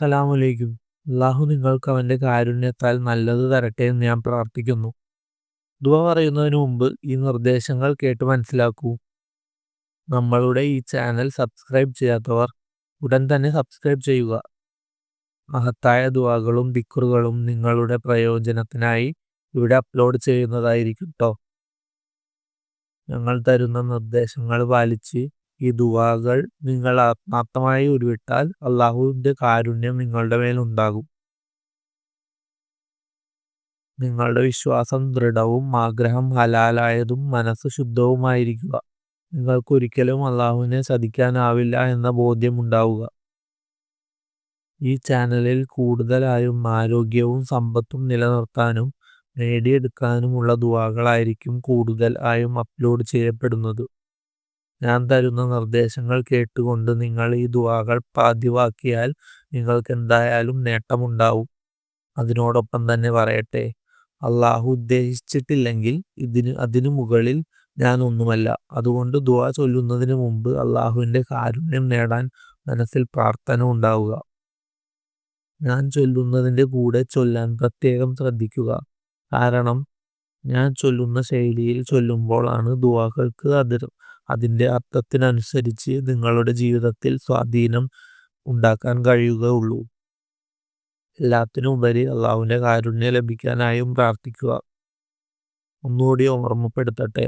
അസ്സലാമലൈക്കും അള്ളാഹു നിങ്ങൾക്ക് അവന്റെ കാരുണ്യത്താൽ നല്ലത് തരട്ടെ എന്ന് ഞാൻ പ്രാർത്ഥിക്കുന്നു. ദുവ പറയുന്നതിന് മുമ്പ് ഈ നിർദ്ദേശങ്ങൾ കേട്ട് മനസ്സിലാക്കൂ. നമ്മളുടെ ഈ ചാനൽ സബ്സ്ക്രൈബ് ചെയ്യാത്തവർ ഉടൻ തന്നെ സബ്സ്ക്രൈബ് ചെയ്യുക. മഹത്തായ ദുവാകളും ദിക്കുറുകളും നിങ്ങളുടെ പ്രയോജനത്തിനായി ഇവിടെ അപ്ലോഡ് ചെയ്യുന്നതായിരിക്കും കേട്ടോ ഞങ്ങൾ തരുന്ന നിർദ്ദേശങ്ങൾ പാലിച്ച് ഈ ദുവാകൾ നിങ്ങൾ ആത്മാർത്ഥമായി ഉരുവിട്ടാൽ അള്ളാഹുവിന്റെ കാരുണ്യം നിങ്ങളുടെ മേലുണ്ടാകും നിങ്ങളുടെ വിശ്വാസം ദൃഢവും ആഗ്രഹം ഹലാലായതും മനസ്സ് ശുദ്ധവുമായിരിക്കുക. നിങ്ങൾക്ക് ഒരിക്കലും അള്ളാഹുവിനെ ചതിക്കാനാവില്ല എന്ന ബോധ്യം ഉണ്ടാവുക. ഈ ചാനലിൽ കൂടുതലായും ആരോഗ്യവും സമ്പത്തും നിലനിർത്താനും നേടിയെടുക്കാനുമുള്ള ദുവാകളായിരിക്കും കൂടുതൽ ആയും അപ്ലോഡ് ചെയ്യപ്പെടുന്നത്. ഞാൻ തരുന്ന നിർദ്ദേശങ്ങൾ കേട്ടുകൊണ്ട് നിങ്ങൾ ഈ ദുവാകൾ പാതിവാക്കിയാൽ നിങ്ങൾക്ക് എന്തായാലും നേട്ടമുണ്ടാവും. അതിനോടൊപ്പം തന്നെ പറയട്ടെ അള്ളാഹു ഉദ്ദേശിച്ചിട്ടില്ലെങ്കിൽ ഇതിന് അതിനു മുകളിൽ ഞാൻ ഒന്നുമല്ല. അതുകൊണ്ട് ദുവാ ചൊല്ലുന്നതിന് മുമ്പ് അള്ളാഹുവിന്റെ കാരുണ്യം നേടാൻ മനസ്സിൽ പ്രാർത്ഥന ഉണ്ടാവുക. ഞാൻ ചൊല്ലുന്നതിന്റെ കൂടെ ചൊല്ലാൻ പ്രത്യേകം ശ്രദ്ധിക്കുക. കാരണം ഞാൻ ചൊല്ലുന്ന ശൈലിയിൽ ചൊല്ലുമ്പോഴാണ് ദുവാകൾക്ക് അതിർ അതിന്റെ അർത്ഥത്തിനനുസരിച്ച് നിങ്ങളുടെ ജീവിതത്തിൽ സ്വാധീനം ഉണ്ടാക്കാൻ കഴിയുകയുള്ളൂ. എല്ലാത്തിനും ഉപരി അള്ളാഹുവിന്റെ കാരുണ്യം ലഭിക്കാനായും പ്രാർത്ഥിക്കുക. ഒന്നുകൂടി ഓർമ്മപ്പെടുത്തട്ടെ.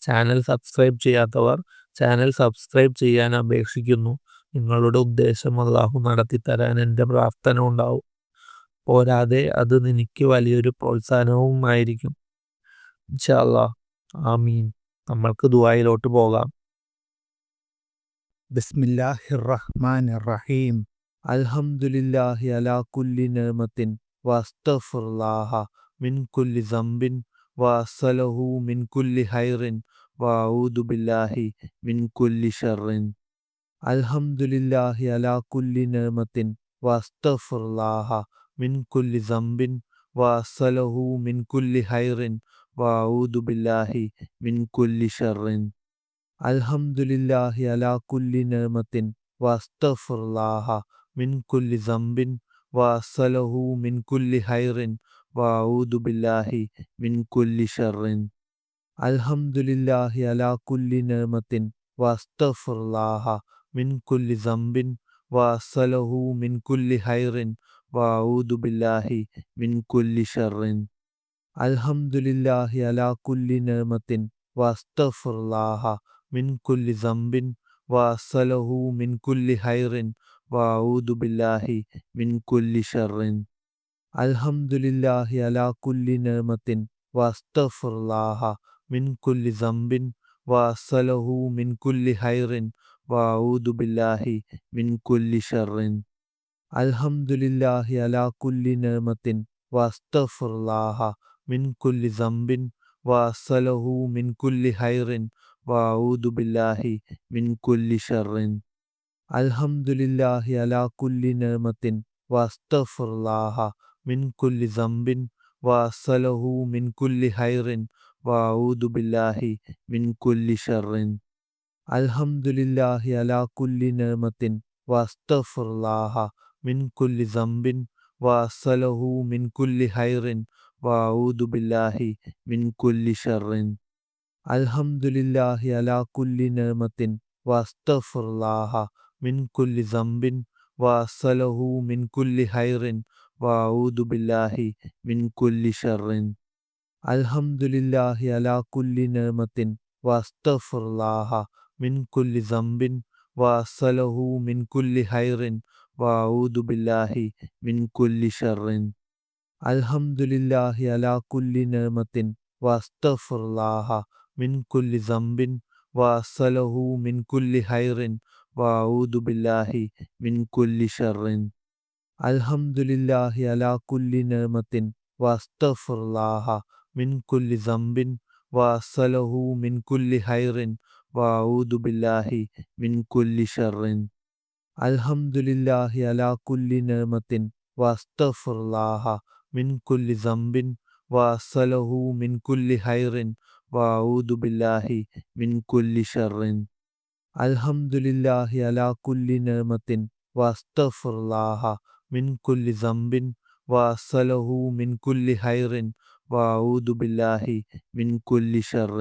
ചാനൽ സബ്സ്ക്രൈബ് ചെയ്യാത്തവർ ചാനൽ സബ്സ്ക്രൈബ് ചെയ്യാൻ അപേക്ഷിക്കുന്നു. നിങ്ങളുടെ ഉദ്ദേശം അള്ളാഹു നടത്തിത്തരാൻ എന്റെ പ്രാർത്ഥന ഉണ്ടാവും. പോരാതെ അത് എനിക്ക് വലിയൊരു പ്രോത്സാഹനവുമായിരിക്കും. ഇൻഷാല്ലാ ആമീൻ. നമ്മൾക്ക് ദുബായിലോട്ട് പോകാം. ബിസ്മില്ലാഹിർ റഹ്മാൻ റഹീം അൽഹംദുലില്ലാഹി അലാ കുല്ലി നിഅമത്തിൻ വസ്തഫുർലാഹ മിൻ കുല്ലി സംബിൻ വസലഹു മിൻ കുല്ലി ഹൈറിൻ വഅഊദു ബില്ലാഹി മിൻ കുല്ലി ഷർറിൻ. അൽഹംദുലില്ലാഹി അലാ കുല്ലി നിഅമത്തിൻ വസ്തഫുർലാഹ മിൻ കുല്ലി സംബിൻ വസലഹു മിൻ കുല്ലി ഹൈറിൻ وأعوذ بالله من كل شر. الحمد لله على كل نعمة. وأستغفر الله من كل ذنب. وأصله من كل خير. وأعوذ بالله من كل شر. الحمد لله على كل نعمة. وأستغفر الله من كل ذنب. وأصله من كل خير. وأعوذ بالله من كل شر. അൽഹംദുലില്ലാഹി അലാ കുല്ലി നിഅമത്തിൻ വസ്തഗ്ഫിറുല്ലാഹ മിൻ കുല്ലി സംബിൻ വഅസ്സലഹു മിൻ കുല്ലി ഹൈറിൻ വഅഊദു ബില്ലാഹി മിൻ കുല്ലി ഷർറിൻ അൽഹംദുലില്ലാഹി അലാ കുല്ലി നിഅമത്തിൻ വസ്തഗ്ഫിറുല്ലാഹ മിൻ കുല്ലി സംബിൻ വഅസ്സലഹു മിൻ കുല്ലി ഹൈറിൻ വഅഊദു ബില്ലാഹി മിൻ കുല്ലി ഷർറിൻ അൽഹംദുലില്ലാഹി അലാ കുല്ലി من كل ذنب وأصله من كل خير وأعوذ بالله من كل شر. الحمد لله على كل نعمة وأستغفر الله من كل ذنب وأصله من كل خير وأعوذ بالله من كل شر. الحمد لله على كل نعمة وأستغفر الله من كل ذنب وأصله من كل خير وأعوذ بالله من كل شر. الحمد لله على كل نعمة وأستغفر الله من كل ذنب وأصله من كل خير وأعوذ بالله من كل شر. الحمد لله على كل نعمة وأستغفر الله من كل ذنب وأصله من كل خير وأعوذ بالله من كل شر. അൽഹംദുലില്ലാഹി അലാ കുല്ലി നിഅമത്തിൻ വസ്തഗ്ഫിറുല്ലാഹ മിൻ കുല്ലി സംബിൻ വഅസ്സലഹു മിൻ കുല്ലി ഹൈറിൻ വഅഊദു ബില്ലാഹി മിൻ കുല്ലി ഷർറിൻ അൽഹംദുലില്ലാഹി അലാ കുല്ലി നിഅമത്തിൻ വസ്തഗ്ഫിറുല്ലാഹ മിൻ കുല്ലി സംബിൻ വഅസ്സലഹു മിൻ കുല്ലി ഹൈറിൻ വഅഊദു ബില്ലാഹി മിൻ കുല്ലി ഷർറിൻ അൽഹംദുലില്ലാഹി അലാ കുല്ലി നിഅമത്തിൻ من كل ذنب وأصله من كل خير وأعوذ بالله من كل شر. الحمد لله على كل نعمة وأستغفر الله من كل ذنب وأصله من كل خير وأعوذ بالله من كل شر.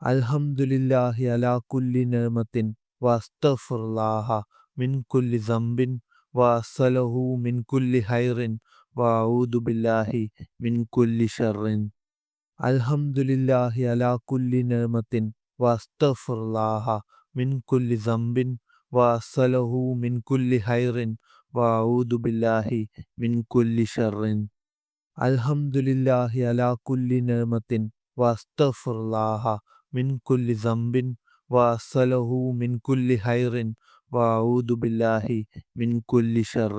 الحمد لله على كل نعمة وأستغفر الله من كل ذنب وأصله من كل خير وأعوذ بالله من كل شر. الحمد لله على كل نعمة واستغفر الله من كل ذنب وأسأله من كل خير وأعوذ بالله من كل شر. الحمد لله على كل نعمة واستغفر الله من كل ذنب وأسأله من كل خير وأعوذ بالله من كل شر.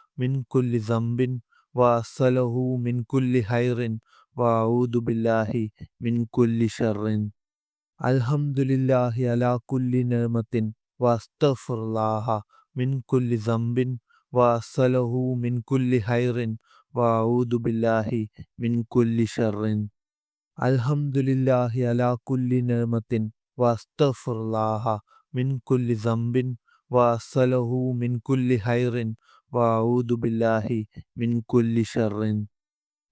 من كل ذنب وأسأله من كل خير وأعوذ بالله من كل شر. الحمد لله على كل نعمة واستغفر الله من كل ذنب وأسأله من كل خير وأعوذ بالله من كل شر الحمد لله على كل نعمة واستغفر الله من كل ذنب وأسأله من كل خير وأعوذ بالله من كل شر.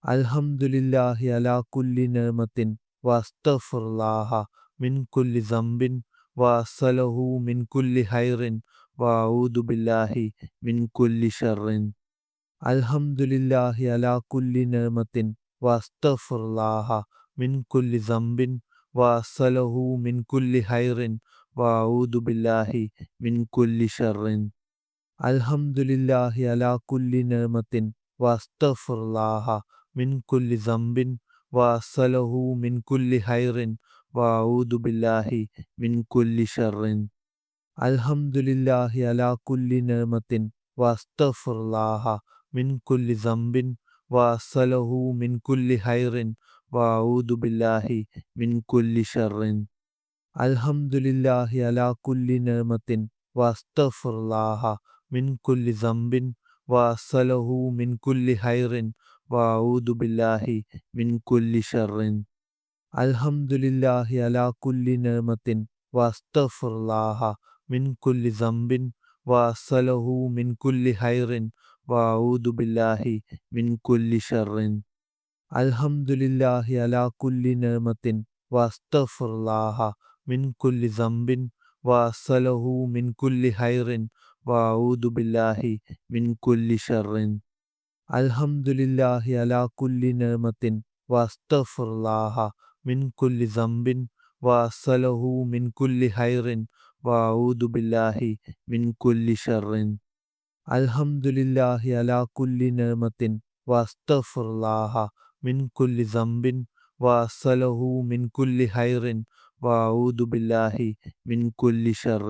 الحمد لله على كل نعمة. واستغفر الله من كل ذنب. وأسأله من كل خير. وأعوذ بالله من كل شر. الحمد لله على كل نعمة. واستغفر الله من كل ذنب. وأسأله من كل خير. وأعوذ بالله من كل شر. الحمد لله على كل نعمة واستغفر الله من كل ذنب وأسأله من كل خير وأعوذ بالله من كل شر الحمد لله على كل نعمة واستغفر الله من كل ذنب وأسأله من كل خير وأعوذ بالله من كل شر الحمد لله على كل نعمة واستغفر الله من كل ذنب وأسأله من كل خير وأعوذ بالله من كل شر. الحمد لله على كل نعمة واستغفر الله من كل ذنب وأسأله من كل خير وأعوذ بالله من كل شر الحمد لله على كل نعمة واستغفر الله من كل ذنب وأسأله من كل خير وأعوذ بالله من كل شر. الحمد لله على كل نعمة واستغفر الله من كل ذنب وأسأله من كل خير وأعوذ بالله من كل شر. الحمد لله على كل نعمة واستغفر الله من كل ذنب وأسأله من كل خير وأعوذ بالله من كل شر.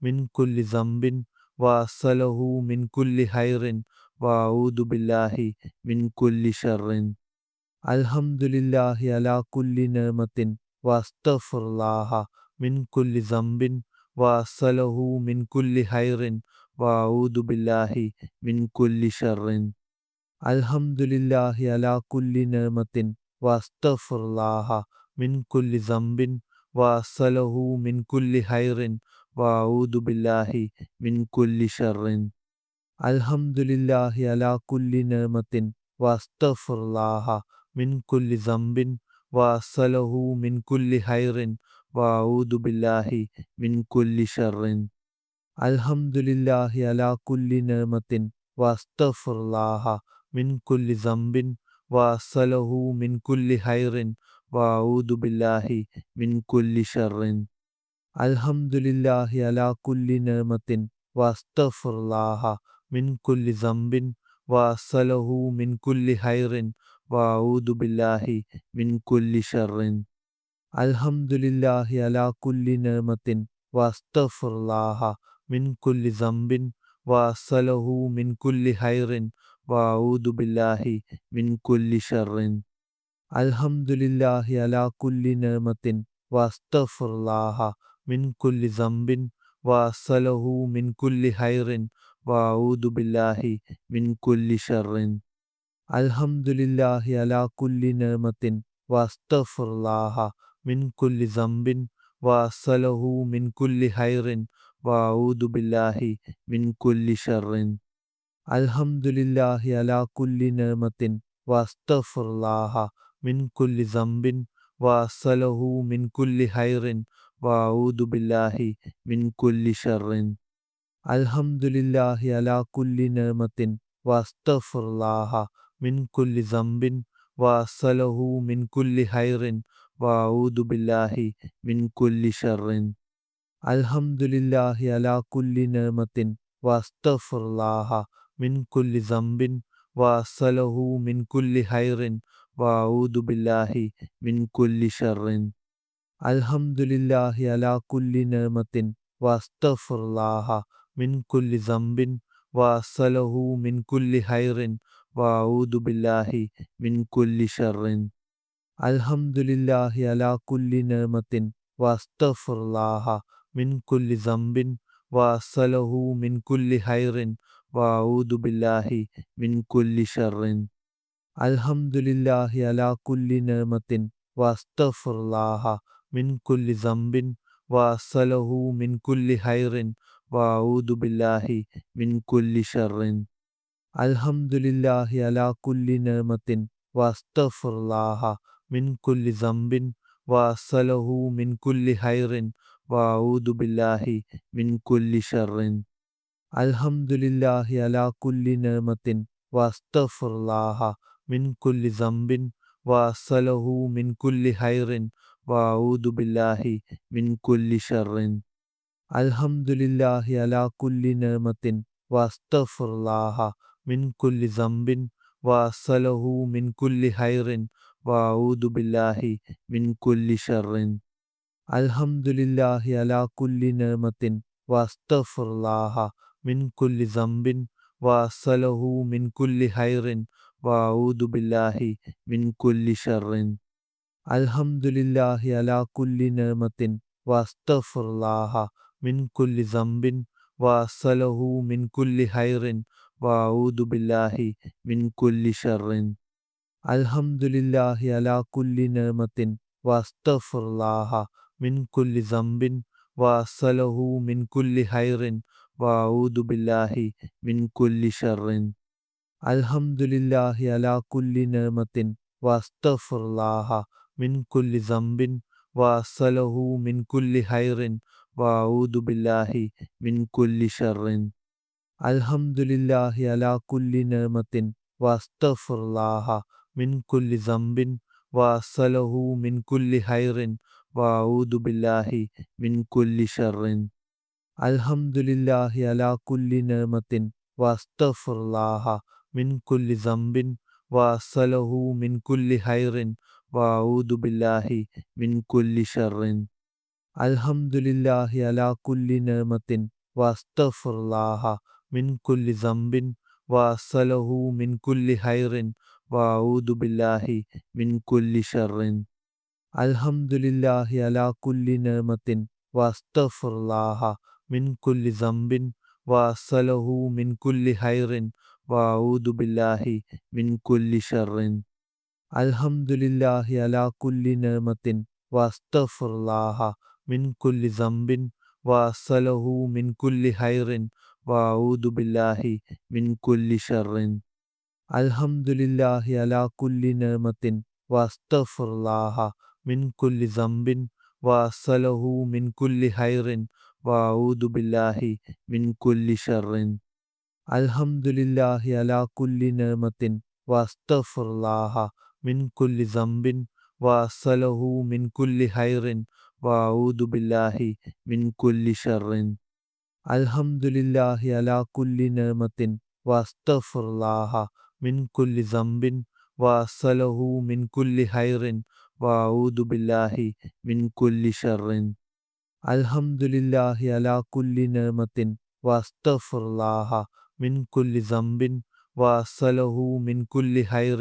من كل ذنب وأسأله من كل خير وأعوذ بالله من كل شر. الحمد لله على كل نعمة واستغفر الله من كل ذنب وأسأله من كل خير وأعوذ بالله من كل شر الحمد لله على كل نعمة واستغفر الله من كل ذنب وأسأله من كل خير وأعوذ بالله من كل شر. الحمد لله على كل نعمة. واستغفر الله من كل ذنب. وأسأله من كل خير. وأعوذ بالله من كل شر. الحمد لله على كل نعمة. واستغفر الله من كل ذنب. وأسأله من كل خير. وأعوذ بالله من كل شر. الحمد لله على كل نعمة واستغفر الله من كل ذنب وأسأله من كل خير وأعوذ بالله من كل شر الحمد لله على كل نعمة واستغفر الله من كل ذنب وأسأله من كل خير وأعوذ بالله من كل شر الحمد لله على كل نعمة واستغفر الله من كل ذنب وأصله من كل خير وأعوذ بالله من كل شر. الحمد لله على كل نعمة وأستغفر الله من كل ذنب وأصله من كل خير وأعوذ بالله من كل شر الحمد لله على كل نعمة وأستغفر الله من كل ذنب وأصله من كل خير وأعوذ بالله من كل شر. الحمد لله على كل نعمة وأستغفر الله من كل ذنب وأصله من كل خير وأعوذ بالله من كل شر. الحمد لله على كل نعمة وأستغفر الله من كل ذنب وأصله من كل خير وأعوذ بالله من كل شر. അൽഹംദുലില്ലാഹി അലാ കുല്ലി നിഅമത്തിൻ വസ്തഗ്ഫിറുല്ലാഹ മിൻ കുല്ലി സംബിൻ വഅസ്അലഹു മിൻ കുല്ലി ഹൈറിൻ വഅഊദു ബില്ലാഹി മിൻ കുല്ലി ഷർറിൻ അൽഹംദുലില്ലാഹി അലാ കുല്ലി നിഅമത്തിൻ വസ്തഗ്ഫിറുല്ലാഹ മിൻ കുല്ലി സംബിൻ വഅസ്അലഹു മിൻ കുല്ലി ഹൈറിൻ വഅഊദു ബില്ലാഹി മിൻ കുല്ലി ഷർറിൻ അൽഹംദുലില്ലാഹി അലാ കുല്ലി നിഅമത്തിൻ വസ്തഗ്ഫിറുല്ലാഹ മിൻ കുല്ലി من كل ذنب وأصله من كل خير وأعوذ بالله من كل شر. الحمد لله على كل نعمة وأستغفر الله من كل ذنب وأصله من كل خير وأعوذ بالله من كل شر الحمد لله على كل نعمة وأستغفر الله من كل ذنب وأصله من كل خير وأعوذ بالله من كل شر. الحمد لله على كل نعمة. وأستغفر الله من كل ذنب. وأصله من كل خير. وأعوذ بالله من كل شر. الحمد لله على كل نعمة. وأستغفر الله من كل ذنب. وأصله من كل خير. وأعوذ بالله من كل شر. അൽഹംദുലില്ലാഹി അലാ കുല്ലി നിഅമത്തിൻ വസ്തഗ്ഫിറുല്ലാഹ മിൻ കുല്ലി സംബിൻ വഅസ്അലഹു മിൻ കുല്ലി ഹൈറിൻ വഅഊദു ബില്ലാഹി മിൻ കുല്ലി ഷർറിൻ അൽഹംദുലില്ലാഹി അലാ കുല്ലി നിഅമത്തിൻ വസ്തഗ്ഫിറുല്ലാഹ മിൻ കുല്ലി സംബിൻ വഅസ്അലഹു മിൻ കുല്ലി ഹൈറിൻ വഅഊദു ബില്ലാഹി മിൻ കുല്ലി ഷർറിൻ അൽഹംദുലില്ലാഹി അലാ കുല്ലി നിഅമത്തിൻ വസ്തഗ്ഫിറുല്ലാഹ മിൻ കുല്ലി من كل ذنب وأصله من كل خير وأعوذ بالله من كل شر. الحمد لله على كل نعمة وأستغفر الله من كل ذنب وأصله من كل خير وأعوذ بالله من كل شر. الحمد لله على كل نعمة وأستغفر الله من كل ذنب وأصله من كل خير وأعوذ بالله من كل شر. الحمد لله على كل نعمة وأستغفر الله من كل ذنب وأصله من كل خير وأعوذ بالله من كل شر. الحمد لله على كل نعمة وأستغفر الله من كل ذنب وأصله من كل خير وأعوذ بالله من كل شر. അൽഹംദുലില്ലാഹി അലാ കുല്ലി നിഅമത്തിൻ വസ്തഗ്ഫിറുല്ലാഹ മിൻ കുല്ലി സംബിൻ വഅസ്അലഹു മിൻ കുല്ലി ഹൈറിൻ വഅഊദു ബില്ലാഹി മിൻ കുല്ലി ഷർറിൻ അൽഹംദുലില്ലാഹി അലാ കുല്ലി നിഅമത്തിൻ വസ്തഗ്ഫിറുല്ലാഹ മിൻ കുല്ലി സംബിൻ വഅസ്അലഹു മിൻ കുല്ലി ഹൈറിൻ വഅഊദു ബില്ലാഹി മിൻ കുല്ലി ഷർറിൻ അൽഹംദുലില്ലാഹി അലാ കുല്ലി നിഅമത്തിൻ വസ്തഗ്ഫിറുല്ലാഹ من كل ذنب وأصله من كل خير وأعوذ بالله من كل شر. الحمد لله على كل نعمة وأستغفر الله من كل ذنب وأصله من كل خير وأعوذ بالله من كل شر. الحمد لله على كل نعمة وأستغفر الله من كل ذنب وأصله من كل خير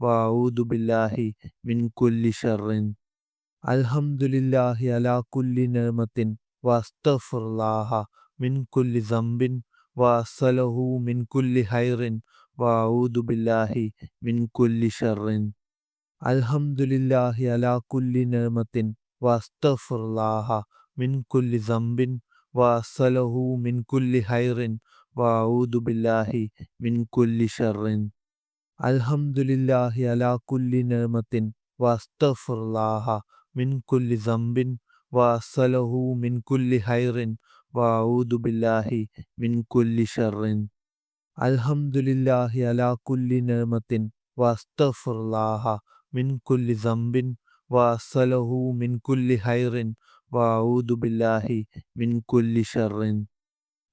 وأعوذ بالله من كل شر. الحمد لله على كل نعمة. وأستغفر الله من كل ذنب. وأسأله من كل خير. وأعوذ بالله من كل شر. الحمد لله على كل نعمة. وأستغفر الله من كل ذنب. وأسأله من كل خير. وأعوذ بالله من كل شر. الحمد لله على كل نعمة وأستغفر الله من كل ذنب وأسأله من كل خير وأعوذ بالله من كل شر الحمد لله على كل نعمة وأستغفر الله من كل ذنب وأسأله من كل خير وأعوذ بالله من كل شر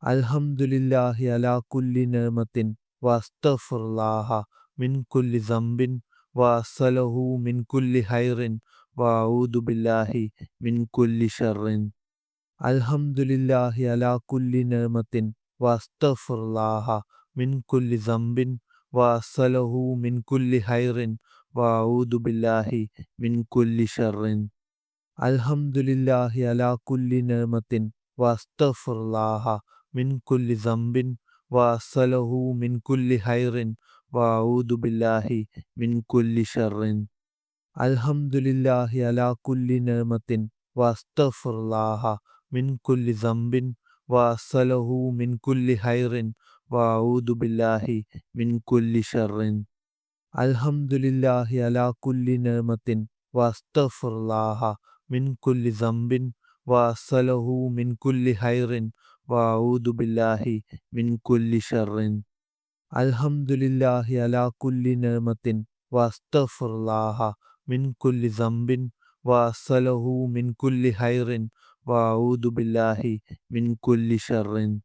الحمد لله على كل نعمة وأستغفر الله من كل ذنب وأسأله من كل خير وأعوذ بالله من كل شر. الحمد لله على كل نعمة وأستغفر الله من كل ذنب وأسأله من كل خير وأعوذ بالله من كل شر. الحمد لله على كل نعمة وأستغفر الله من كل ذنب وأسأله من كل خير وأعوذ بالله من كل شر. الحمد لله على كل نعمة. وأستغفر الله من كل ذنب. وأسأله من كل خير. وأعوذ بالله من كل شر. الحمد لله على كل نعمة. وأستغفر الله من كل ذنب. وأسأله من كل خير. وأعوذ بالله من كل شر. الحمد لله على كل نعمة وأستغفر الله من كل ذنب وأسأله من كل خير وأعوذ بالله من كل شر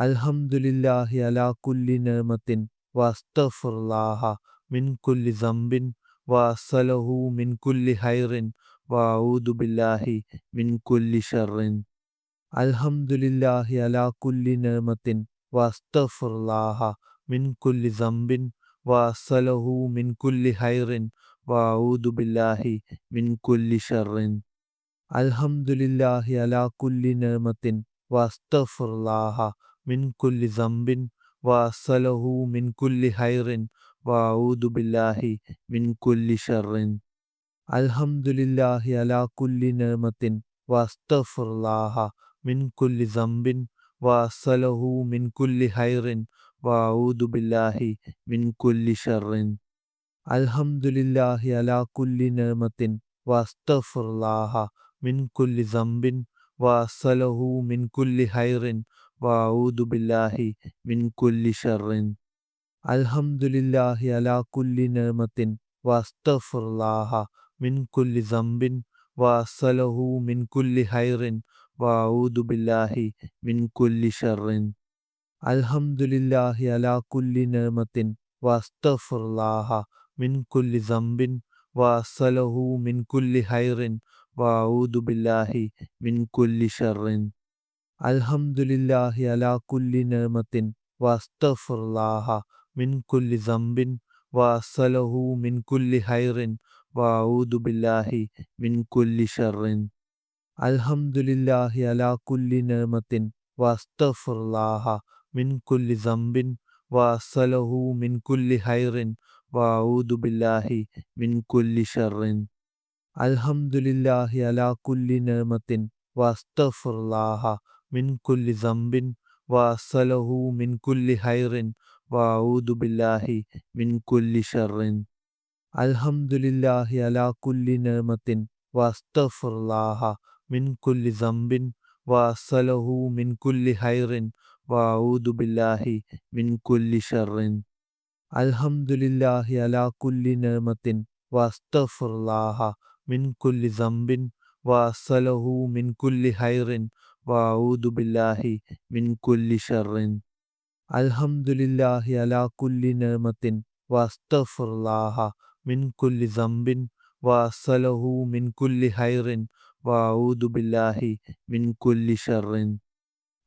الحمد لله على كل نعمة وأستغفر الله من كل ذنب وأسأله من كل خير وأعوذ بالله من كل شر الحمد من كل ذنب وأسأله من كل خير وأعوذ بالله من كل شر. الحمد لله على كل نعمة وأستغفر الله من كل ذنب وأسأله من كل خير وأعوذ بالله من كل شر. الحمد لله على كل نعمة وأستغفر الله من كل ذنب وأسأله من كل خير وأعوذ بالله من كل شر. الحمد لله على كل نعمة. وأستغفر الله من كل ذنب. وأسأله من كل خير. وأعوذ بالله من كل شر. الحمد لله على كل نعمة. وأستغفر الله من كل ذنب. وأسأله من كل خير. وأعوذ بالله من كل شر. الحمد لله على كل نعمة وأستغفر الله من كل ذنب وأسأله من كل خير وأعوذ بالله من كل شر الحمد لله على كل نعمة وأستغفر الله من كل ذنب وأسأله من كل خير وأعوذ بالله من كل شر الحمد من كل ذنب وأسأله من كل خير وأعوذ بالله من كل شر. الحمد لله على كل نعمة وأستغفر الله من كل ذنب وأسأله من كل خير وأعوذ بالله من كل شر. الحمد لله على كل نعمة وأستغفر الله من كل ذنب وأصله من كل خير وأعوذ بالله من كل شر. الحمد لله على كل نعمة وأستغفر الله من كل ذنب وأصله من كل خير وأعوذ بالله من كل شر. الحمد لله على كل نعمة وأستغفر الله من كل ذنب وأصله من كل خير وأعوذ بالله من كل شر.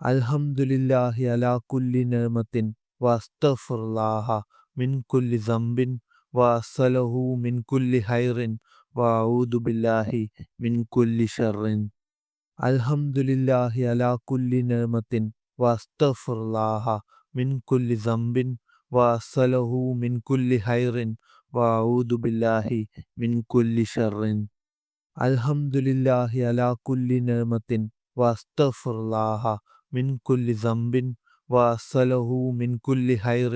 الحمد لله على كل نعمة وأستغفر الله من كل ذنب وأصله من كل خير وأعوذ بالله من كل شر الحمد لله على كل نعمة وأستغفر الله من كل ذنب وأصله من كل خير وأعوذ بالله من كل شر الحمد لله على كل نعمة وأستغفر الله من كل ذنب وأصله من كل خير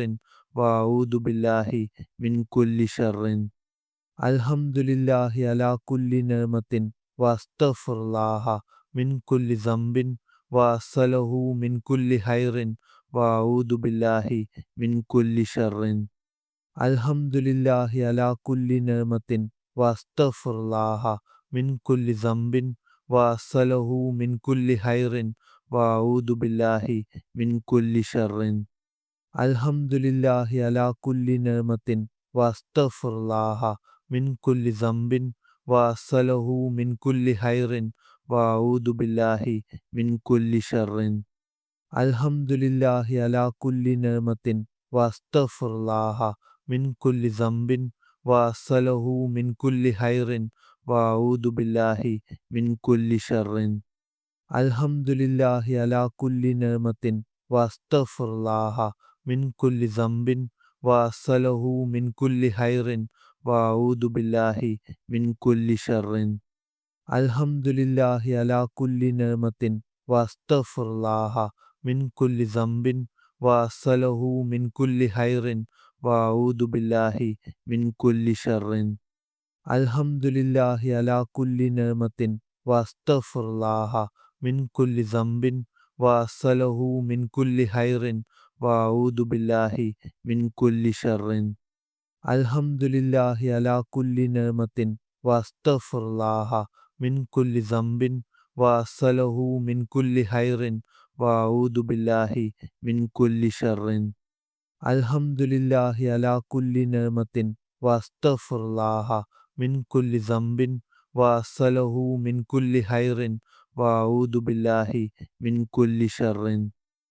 وأعوذ بالله من كل شر. الحمد لله على كل نعمة وأستغفر الله من كل ذنب وأصله من كل خير وأعوذ بالله من كل شر. الحمد لله على كل نعمة وأستغفر الله من كل ذنب وأصله من كل خير وأعوذ بالله من كل شر. الحمد لله على كل نعمة وأستغفر الله من كل ذنب وأصله من كل خير وأعوذ بالله من كل شر. الحمد لله على كل نعمة وأستغفر الله من كل ذنب وأصله من كل خير وأعوذ بالله من كل شر. الحمد لله على كل نعمة وأستغفر الله من كل ذنب وأصله من كل خير وأعوذ بالله من كل شر الحمد لله على كل نعمة وأستغفر الله من كل ذنب وأصله من كل خير وأعوذ بالله من كل شر الحمد من كل ذنب وأصله من كل خير وأعوذ بالله من كل شر. الحمد لله على كل نعمة وأستغفر الله من كل ذنب وأصله من كل خير وأعوذ بالله من كل شر الحمد لله على كل نعمة وأستغفر الله من كل ذنب وأصله من كل خير وأعوذ بالله من كل شر.